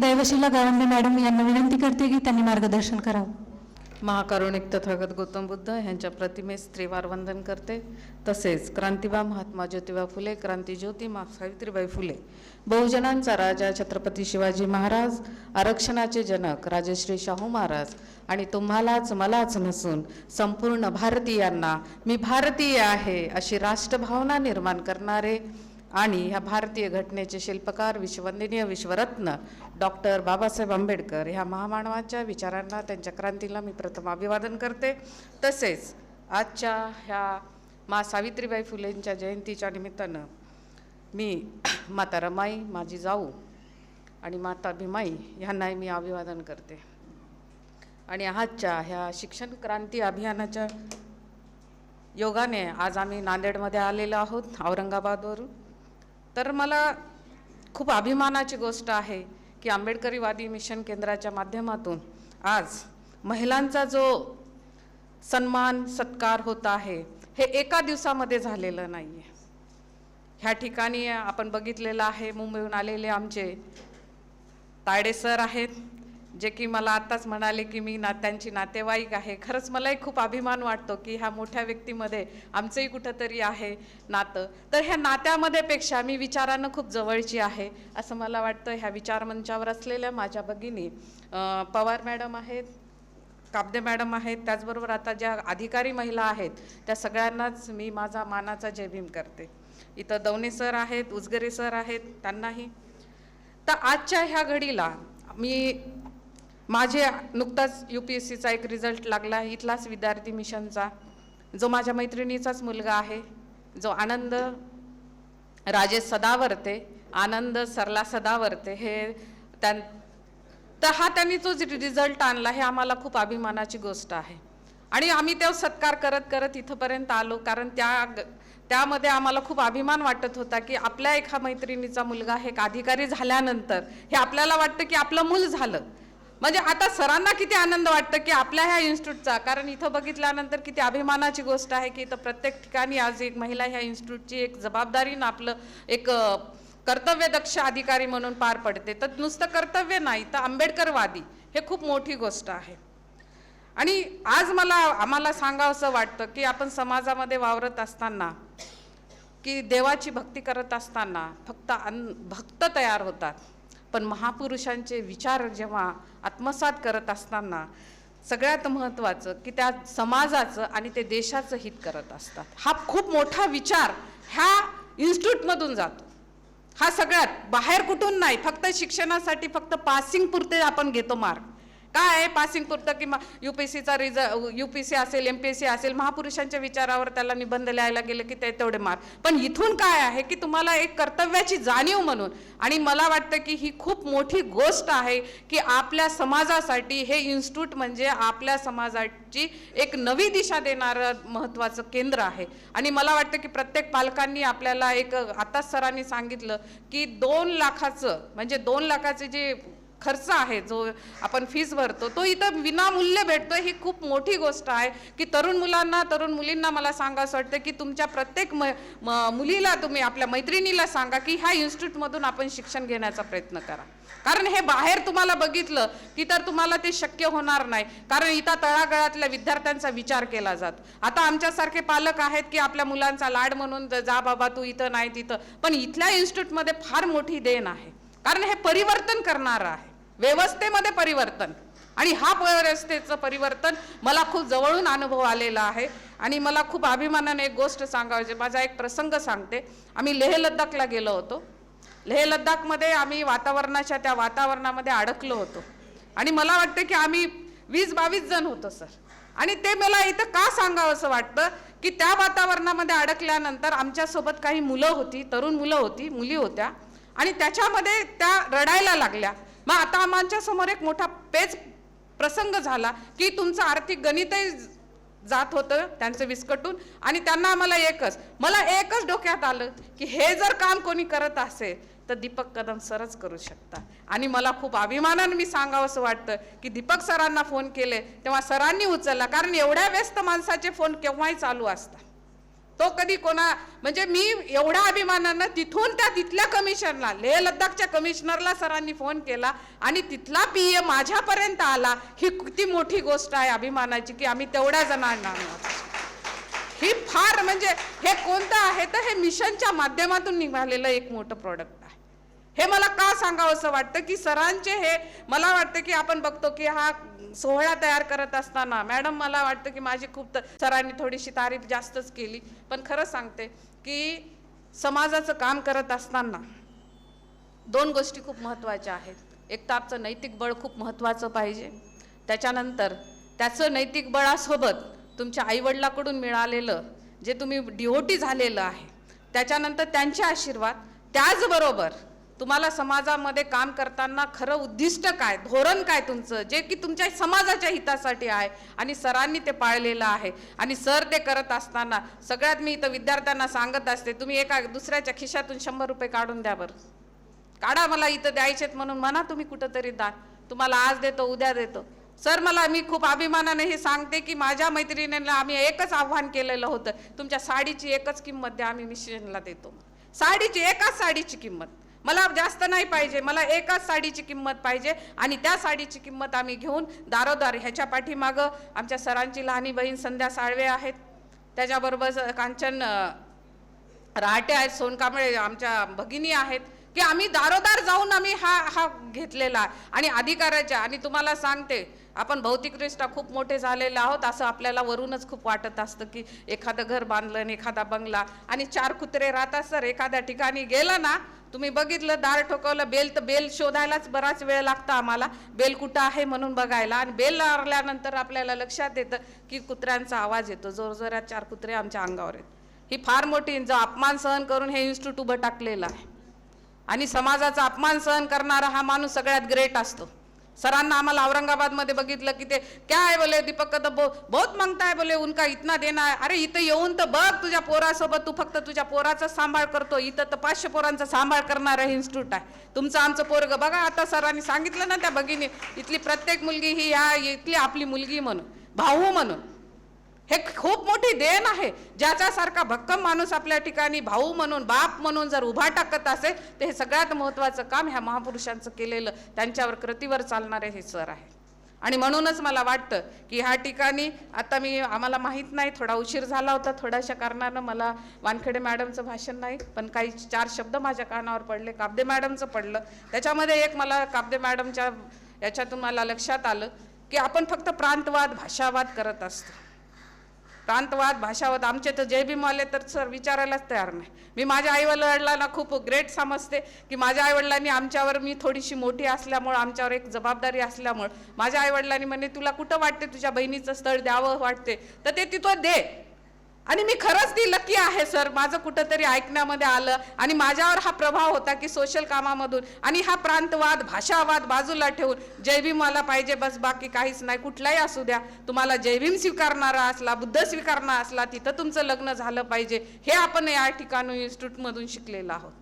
दैवशिला Gawande madam यांना विनंती करते की त्यांनी मार्गदर्शन करावं. महाकारुणिक तथागत गौतम बुद्ध यांच्या प्रतिमेस त्रिवार वंदन करते. तसेच क्रांतिबा महात्मा ज्योतिबा फुले क्रांतीज्योती मा सावित्रीबाई फुले बहुजनांचा राजा छत्रपती शिवाजी महाराज आरक्षणाचे जनक राजश्री शाहू महाराज आणि तुम्हालाच मलाच नसून संपूर्ण भारतीयांना मी भारतीय आहे अशी राष्ट्रभावना निर्माण करणारे आणि ह्या भारतीय घटनेचे शिल्पकार विश्ववंदनीय विश्वरत्न डॉक्टर बाबासाहेब आंबेडकर ह्या महामानवाच्या विचारांना त्यांच्या क्रांतीला मी प्रथम अभिवादन करते. तसेच आजच्या ह्या मा सावित्रीबाई फुलेंच्या जयंतीच्या निमित्तानं मी माता रमाई माझी जाऊ आणि माता भीमाई ह्यांनाही मी अभिवादन करते. आणि आजच्या ह्या शिक्षण क्रांती अभियानाच्या योगाने आज आम्ही नांदेडमध्ये आलेलो आहोत औरंगाबादवरून. तर मला खूप अभिमानाची गोष्ट आहे की आंबेडकरीवादी मिशन केंद्राच्या माध्यमातून आज महिलांचा जो सन्मान सत्कार होत आहे हे एका दिवसामध्ये झालेलं नाही आहे ह्या ठिकाणी आपण बघितलेलं आहे मुंबईहून आलेले आमचे तायडे सर आहेत जे की मला आत्ताच म्हणाले की मी ना त्यांची नातेवाईक आहे. खरंच मलाही खूप अभिमान वाटतो की ह्या मोठ्या व्यक्तीमध्ये आमचंही कुठंतरी आहे नातं. तर ह्या नात्यामध्ये पेक्षा मी विचारानं खूप जवळची आहे असं मला वाटतं. ह्या विचारमंचावर असलेल्या माझ्या भगिनी पवार मॅडम आहेत काबदे मॅडम आहेत त्याचबरोबर आता ज्या अधिकारी महिला आहेत त्या सगळ्यांनाच मी माझा मानाचा जयभीम करते. इथं दवणे सर आहेत उजगरे सर आहेत त्यांनाही. तर आजच्या ह्या घडीला मी माझे नुकताच यू पी एस सीचा एक रिझल्ट लागला. इथलाच विद्यार्थी मिशनचा जो माझ्या मैत्रिणीचाच मुलगा आहे. जो आनंद राजेश सदावर्ते आनंद सरला सदावर्ते हे त्यां तर हा त्यांनी जो रिझल्ट आणला हे आम्हाला खूप अभिमानाची गोष्ट आहे. आणि आम्ही तो सत्कार करत करत इथंपर्यंत आलो कारण त्या त्यामध्ये आम्हाला खूप अभिमान वाटत होता की आपल्या एका मैत्रिणीचा मुलगा हे एक अधिकारी झाल्यानंतर हे आपल्याला वाटतं की आपलं मूल झालं. म्हणजे आता सरांना किती आनंद वाटतं की आपल्या ह्या इन्स्टिट्यूटचा? कारण इथं बघितल्यानंतर किती अभिमानाची गोष्ट आहे की इथं प्रत्येक ठिकाणी आज एक महिला ह्या इन्स्टिट्यूटची एक जबाबदारीनं आपलं एक कर्तव्यदक्ष अधिकारी म्हणून पार पडते. तर नुसतं कर्तव्य नाही तर आंबेडकरवादी हे खूप मोठी गोष्ट आहे. आणि आज मला आम्हाला सांगावंसं वाटतं की आपण समाजामध्ये वावरत असताना की देवाची भक्ती करत असताना फक्त अन भक्त तयार होतात. पण महापुरुषांचे विचार जेव्हा आत्मसात करत असताना सगळ्यात महत्त्वाचं की त्या समाजाचं आणि ते देशाचं हित करत असतात. हा खूप मोठा विचार ह्या इन्स्टिट्यूटमधून जातो. हा सगळ्यात बाहेर कुठून नाही फक्त शिक्षणासाठी फक्त पासिंग पुरते आपण घेतो मार्क. काय आहे? पासिंग पुरतं की यू पी सीचा रिझ यू पी सी असेल एम पी एस सी असेल महापुरुषांच्या विचारावर त्याला निबंध लिहायला गेलं की ते तेवढे मार्क पण इथून काय आहे की तुम्हाला एक कर्तव्याची जाणीव म्हणून आणि मला वाटतं की ही खूप मोठी गोष्ट आहे की आपल्या समाजासाठी हे इन्स्टिट्यूट म्हणजे आपल्या समाजाची एक नवी दिशा देणारं महत्त्वाचं केंद्र आहे. आणि मला वाटतं की प्रत्येक पालकांनी आपल्याला एक आताच सरांनी सांगितलं की दोन लाखाचं म्हणजे दोन लाखाचे जे खर्च आहे जो आपण फीज भरतो तो इथं विनामूल्य भेटतो ही खूप मोठी गोष्ट आहे. की तरुण मुलांना तरुण मुलींना मला सांगावं वाटतं की तुमच्या प्रत्येक म म- मुलीला तुम्ही आपल्या मैत्रिणीला सांगा की ह्या इन्स्टिट्यूटमधून आपण शिक्षण घेण्याचा प्रयत्न करा. कारण हे बाहेर तुम्हाला बघितलं की तर तुम्हाला ते शक्य होणार नाही. कारण इथं तळागळातल्या विद्यार्थ्यांचा विचार केला जात. आता आमच्यासारखे पालक आहेत की आपल्या मुलांचा लाड म्हणून जा बाबा तू इथं नाही तिथं. पण इथल्या इन्स्टिट्यूटमध्ये फार मोठी देण आहे. कारण हे परिवर्तन करणारं आहे. व्यवस्थेमध्ये परिवर्तन. आणि हा व्यवस्थेचं परिवर्तन मला खूप जवळून अनुभव आलेला आहे. आणि मला खूप अभिमानाने एक गोष्ट सांगायची माझा एक प्रसंग सांगते. आम्ही लेह लद्दाखला गेलो होतो. लेह लद्दाखमध्ये आम्ही वातावरणाच्या त्या वातावरणामध्ये अडकलो होतो. आणि मला वाटतं की आम्ही वीस बावीस जण होतो सर. आणि ते मला इथं का सांगावं असं वाटतं की त्या वातावरणामध्ये अडकल्यानंतर आमच्यासोबत काही मुलं होती तरुण मुलं होती मुली होत्या. आणि त्याच्यामध्ये त्या रडायला लागल्या. मग आता आमच्यासमोर एक मोठा पेच प्रसंग झाला की तुमचं आर्थिक गणितही जात होतं त्यांचं विस्कटून आणि त्यांना आम्हाला एकच मला एकच डोक्यात आलं की हे जर काम कोणी करत असेल तर दीपक कदम सरच करू शकता. आणि मला खूप अभिमानानं मी सांगावं असं वाटतं की दीपक सरांना फोन केले तेव्हा सरांनी उचलला. कारण एवढ्या व्यस्त माणसाचे फोन केव्हाही चालू असतात. तो कधी कोणा म्हणजे मी एवढ्या अभिमानानं तिथून त्या तिथल्या कमिशनला लेह लद्दाखच्या कमिशनरला सरांनी फोन केला आणि तिथला पी ए माझ्यापर्यंत आला. ही किती मोठी गोष्ट आहे अभिमानाची की आम्ही तेवढ्या जणांना ही फार म्हणजे हे कोणतं आहे तर हे मिशनच्या माध्यमातून निघालेलं एक मोठं प्रॉडक्ट आहे. हे मला का सांगावं असं वाटतं की सरांचे हे मला वाटतं की आपण बघतो की हा सोहळा तयार करत असताना मॅडम मला वाटतं की माझी खूप सरांनी थोडीशी तारीफ जास्तच केली. पण खरं सांगते की समाजाचं काम करत असताना दोन गोष्टी खूप महत्त्वाच्या आहेत. एक तर आपचं नैतिक बळ खूप महत्त्वाचं पाहिजे. त्याच्यानंतर त्याचं नैतिक बळासोबत तुमच्या आईवडिलाकडून मिळालेलं जे तुम्ही डिओटी झालेलं आहे त्याच्यानंतर त्यांचे आशीर्वाद त्याचबरोबर तुम्हाला समाजामध्ये काम करताना खरं उद्दिष्ट काय धोरण काय तुमचं जे की तुमच्या समाजाच्या हितासाठी आहे आणि सरांनी ते पाळलेलं आहे. आणि सर ते करत असताना सगळ्यात मी इथं विद्यार्थ्यांना सांगत असते तुम्ही एका दुसऱ्याच्या खिशातून शंभर रुपये काढून द्या बरं. काढा मला इथं द्यायचेत म्हणून म्हणा तुम्ही कुठंतरी दा तुम्हाला आज देतो उद्या देतो. सर मला मी खूप अभिमानाने हे सांगते की माझ्या मैत्रिणींना आम्ही एकच आव्हान केलेलं होतं. तुमच्या साडीची एकच किंमत द्या आम्ही मिशनला देतो. साडीची एकाच साडीची किंमत. मला जास्त नाही पाहिजे मला एकाच साडीची किंमत पाहिजे आणि त्या साडीची किंमत आम्ही घेऊन दारोदार ह्याच्या पाठीमागं आमच्या सरांची लहानी बहीण संध्या साळवे आहेत. त्याच्याबरोबर कांचन अं, रहाटे आहेत सोनकांबळे आमच्या भगिनी आहेत. की आम्ही दारोदार जाऊन आम्ही हा हा घेतलेला आणि अधिकाराच्या आणि तुम्हाला सांगते आपण भौतिकदृष्ट्या खूप मोठे झालेले आहोत असं आपल्याला वरूनच खूप वाटत असतं की एखादं घर बांधलं आणि एखादा बंगला आणि चार कुत्रे राहतात सर. एखाद्या ठिकाणी गेलं ना तुम्ही बघितलं दार ठोकवलं बेल तर बेल शोधायलाच बराच वेळ लागतो आम्हाला. बेल कुठं आहे म्हणून बघायला आणि बेल लावल्यानंतर आपल्याला लक्षात येतं की कुत्र्यांचा आवाज येतो. जोरजोरात चार कुत्रे आमच्या अंगावर आहेत. ही फार मोठी जो अपमान सहन करून हे इन्स्टिट्यूट उभं टाकलेलं आहे. आणि समाजाचा अपमान सहन करणारा हा माणूस सगळ्यात ग्रेट असतो. सरांना आम्हाला औरंगाबादमध्ये बघितलं की ते क्या आहे बोले दीपक कदम बो बहुत मागता बोले उनका इतना देना आहे अरे इथं येऊन तर बघ तुझ्या पोरासोबत तू फक्त तुझ्या पोराचा सांभाळ करतो इथं तर पाचशे पोरांचा सांभाळ करणारं हे इन्स्टिट्यूट आहे. तुमचं आमचं पोरग बघा आता सरांनी सांगितलं ना त्या भगिनी इथली प्रत्येक मुलगी ही ह्या इथली आपली मुलगी म्हणून भाऊ म्हणून. हे खूप मोठी देण आहे. ज्याच्यासारखा भक्कम माणूस आपल्या ठिकाणी भाऊ म्हणून बाप म्हणून जर उभा टाकत असेल तर हे सगळ्यात महत्त्वाचं काम ह्या महापुरुषांचं केलेलं त्यांच्यावर कृतीवर चालणारे हे सर आहे. आणि म्हणूनच मला वाटतं की ह्या ठिकाणी आता मी आम्हाला माहीत नाही थोडा उशीर झाला होता थोड्याशा कारणानं मला वानखेडे मॅडमचं भाषण नाही पण काही चार शब्द माझ्या कानावर पडले काबदे मॅडमचं पडलं. त्याच्यामध्ये एक मला काबदे मॅडमच्या याच्यातून मला लक्षात आलं की आपण फक्त प्रांतवाद भाषावाद करत असतो. प्रांतवाद भाषावाद आमचे तर जय भीमवाले तर सर विचारायलाच तयार नाही. मी माझ्या आईवडिलांना खूप ग्रेट समजते की माझ्या आईवडिलांनी आमच्यावर मी थोडीशी मोठी असल्यामुळं आमच्यावर एक जबाबदारी असल्यामुळं माझ्या आईवडिलांनी म्हणे तुला कुठं वाटते तुझ्या बहिणीचं स्थळ द्यावं वाटते? तर ते तिथं दे. आणि मी खरंच ती लकी आहे सर माझं कुठंतरी ऐकण्यामध्ये आलं आणि माझ्यावर हा प्रभाव होता की सोशल कामामधून आणि हा प्रांतवाद भाषावाद बाजूला ठेवून जयभीम मला पाहिजे बस बाकी काहीच नाही. कुठलाही असू द्या तुम्हाला जयभीम स्वीकारणारा असला बुद्ध स्वीकारणारा असला तिथं तुमचं लग्न झालं पाहिजे. हे आपण या ठिकाणी इन्स्टिट्यूटमधून शिकलेलं आहोत.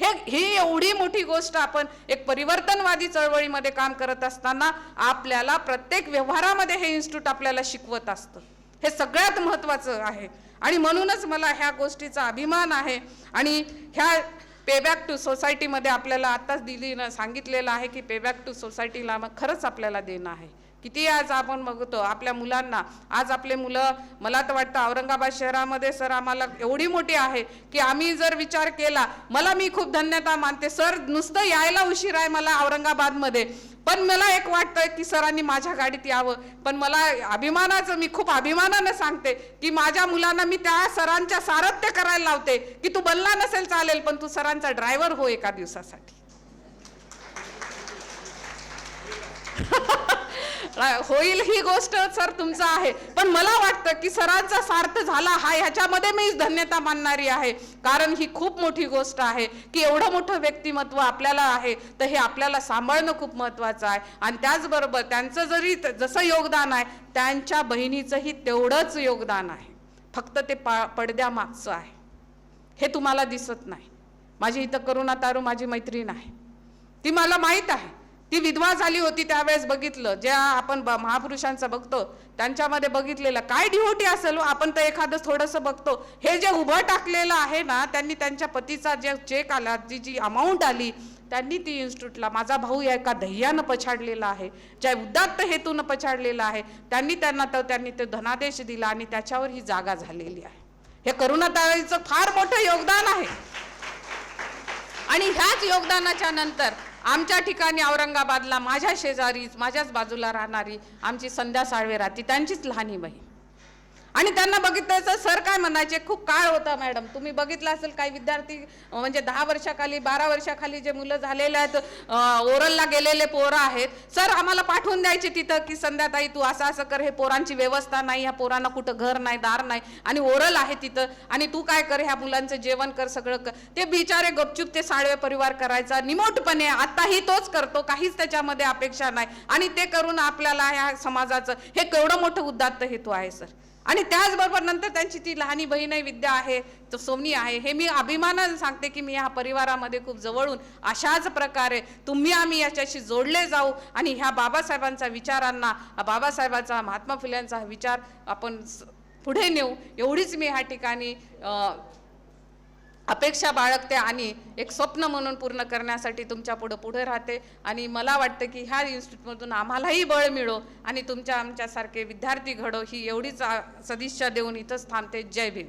हे ही एवढी मोठी गोष्ट आपण एक परिवर्तनवादी चळवळीमध्ये काम करत असताना आपल्याला प्रत्येक व्यवहारामध्ये हे इन्स्टिट्यूट आपल्याला शिकवत असतं. हे सगळ्यात महत्त्वाचं आहे. आणि म्हणूनच मला ह्या गोष्टीचा अभिमान आहे. आणि ह्या पेबॅक टू सोसायटीमध्ये आपल्याला आत्ताच दिलीनं सांगितलेलं आहे की पेबॅक टू सोसायटीला मग खरंच आपल्याला देणं आहे. किती आज आपण बघतो आपल्या मुलांना. आज आपले मुलं मला तर वाटतं औरंगाबाद शहरामध्ये सर आम्हाला एवढी मोठी आहे की आम्ही जर विचार केला मला मी खूप धन्यता मानते. सर नुसतं यायला उशीर आहे मला औरंगाबादमध्ये. पण मला एक वाटतं की सरांनी माझ्या गाडीत यावं. पण मला अभिमानाचं मी खूप अभिमानानं सांगते की माझ्या मुलांना मी त्या सरांच्या सारथ्य करायला लावते की तू बनला नसेल चालेल पण तू सरांचा ड्रायव्हर हो एका दिवसासाठी. होईल ही गोष्ट सर तुमचं आहे. पण मला वाटतं की सरांचा सार्थ झाला हा ह्याच्यामध्ये मी धन्यता मानणारी आहे. कारण ही खूप मोठी गोष्ट आहे की एवढं मोठं व्यक्तिमत्व आपल्याला आहे तर हे आपल्याला सांभाळणं खूप महत्वाचं आहे. आणि त्याचबरोबर त्यांचं जरी जसं योगदान आहे त्यांच्या बहिणीचंही तेवढंच योगदान आहे. फक्त ते पा पडद्यामागचं आहे. हे तुम्हाला दिसत नाही. माझी इथं करुणा तारू माझी मैत्रीण आहे. ती मला माहीत आहे. ती विधवा झाली होती त्यावेळेस बघितलं. ज्या आपण ब- महापुरुषांचं बघतो त्यांच्यामध्ये बघितलेलं काय डिओटी असेल हो, आपण तर एखादं थोडंसं बघतो. हे जे उभं टाकलेलं आहे ना त्यांनी त्यांच्या पतीचा जे चेक आला जी जी अमाऊंट आली त्यांनी ती इन्स्टिट्यूटला माझा भाऊ या एका ध्येयानं पछाडलेला आहे ज्या उदात्त हेतूनं पछाडलेला आहे. त्यांनी त्यांना तर त्यांनी ते धनादेश दिला आणि त्याच्यावर ही जागा झालेली आहे. हे करुणाताईचं फार मोठं योगदान आहे. आणि ह्याच योगदानाच्या नंतर आमच्या ठिकाणी औरंगाबादला माझ्या शेजारीच माझ्याच बाजूला राहणारी आमची संध्या साळवे राहती त्यांचीच लहानी बहीण. आणि त्यांना बघितलं सर काय म्हणायचे? खूप काळ होता मॅडम. तुम्ही बघितलं असेल काही विद्यार्थी म्हणजे दहा वर्षाखाली बारा वर्षाखाली जे मुलं झालेले आहेत ओरलला गेलेले पोरं आहेत. सर आम्हाला पाठवून द्यायचे तिथं की संध्याताई तू असं असं कर हे पोरांची व्यवस्था नाही ह्या पोरांना कुठं घर नाही दार नाही. आणि ओरल आहे तिथं. आणि तू काय कर ह्या मुलांचं जेवण कर सगळं कर. ते बिचारे गपचूप ते साळवे परिवार करायचा. निमोटपणे आताही तोच करतो. काहीच त्याच्यामध्ये अपेक्षा नाही. आणि ते करून आपल्याला ह्या समाजाचं हे केवढं मोठं उद्दात्त हेतू आहे सर. आणि त्याचबरोबर नंतर त्यांची ती लहानी बहीण आहे विद्या आहे तो सोनी आहे. हे मी अभिमानानं सांगते की मी ह्या परिवारामध्ये खूप जवळून अशाच प्रकारे तुम्ही आम्ही याच्याशी जोडले जाऊ आणि ह्या बाबासाहेबांच्या विचारांना बाबासाहेबांचा महात्मा फुल्यांचा विचार आपण पुढे नेऊ. एवढीच मी ह्या ठिकाणी अपेक्षा बाळगते आणि एक स्वप्न म्हणून पूर्ण करण्यासाठी तुमच्या पुढं पुढे राहते. आणि मला वाटतं की ह्या इन्स्टिट्यूटमधून आम्हालाही बळ मिळो आणि तुमच्या आमच्यासारखे विद्यार्थी घडो ही एवढीच सदिच्छा देऊन इथंच थांबते. जय भीम.